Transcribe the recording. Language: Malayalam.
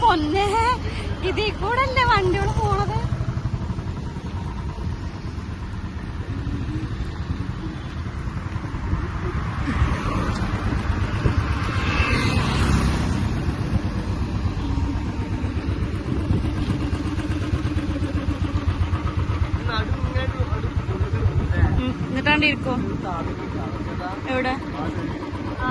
പൊന്നെ. ഇതിൽ കൂടെ അല്ലേ വണ്ടികൾ പോണത് എന്നിട്ടാണ്ടിരിക്കോ എവിടെ? ആ.